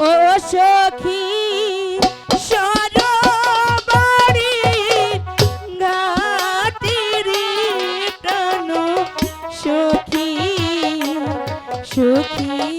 ও সখী সখী সখী।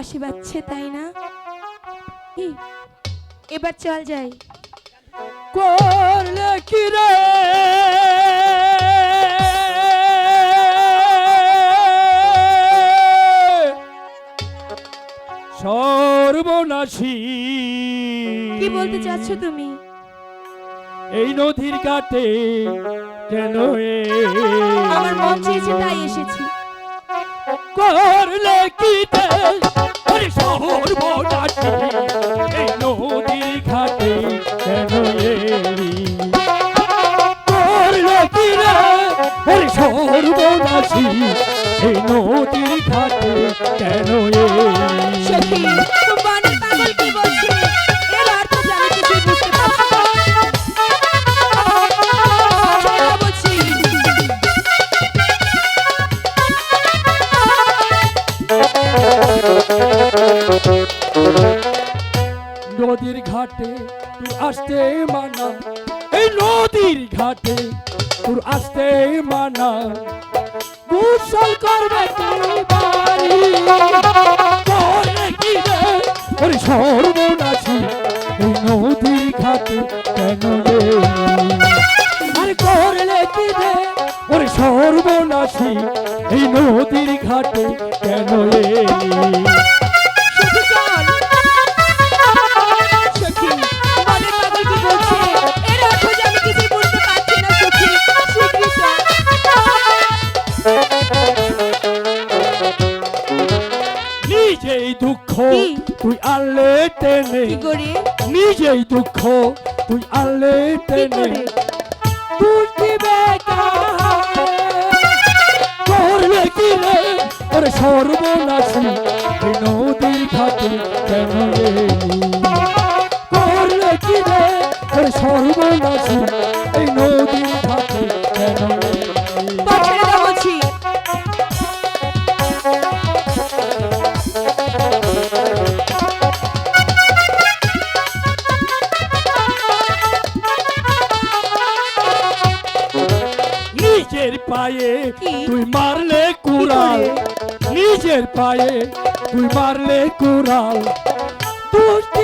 বাসি বাজছে তাই না? এবার চল যাই। করলে কি রে? সর্বনাশী। কি বলতে চাচ্ছ তুমি? এই নদীর কাটে কেন আমার মন চেয়েছে তাই এসেছি। করলে কি রে আরে সর্বনাশী ঘাটে তুই আসতে মানা। এই নদীর ঘাটে, তোর আসতে মানা। গোসল করবে তুই বাড়ি। করলে কি রে ওরে সর্বনাশী এই নদীর ঘাটে কেন রে? আরে করলে কি রে ওরে সর্বনাশী এই নদীর ঘাটে কেন এলি তুই আনলে টেনে? নিজেই দুঃখ তুই আনলে টেনে করে? তুই দিবে করলে কি রে ওরে সর্বনাশী নদীর ঘাটে কেন করলে কি রে ওরে সর্বনাশী নিজের পায়ে? তুই মারলে কুড়াল। নিজের পায়ে তুই মারলে কুড়াল। দুষ্টি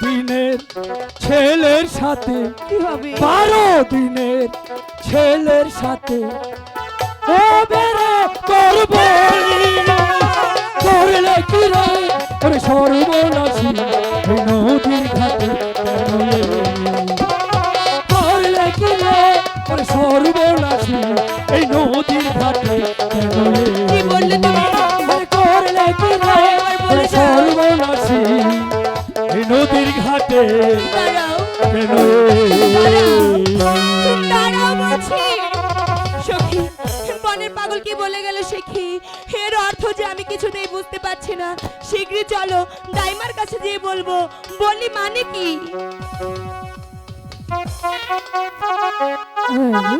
দিনের ছেলের সাথে কি হবে? বা বারো দিনের ছেলের সাথে। ও বেড়ে করব করলে কি রে? ওরে সর্বনাশী নদীর ঘাটে করলে কি রে? ওরে সর্বনাশী এই নদীর ঘাটে পাগল কি বলে গেল শেখি এর অর্থ যে আমি কিছুতেই বুঝতে পারছি না। শীঘ্রই চলো, দাইমার কাছে গিয়ে বলব। বলি মানে কি? হ্যাঁ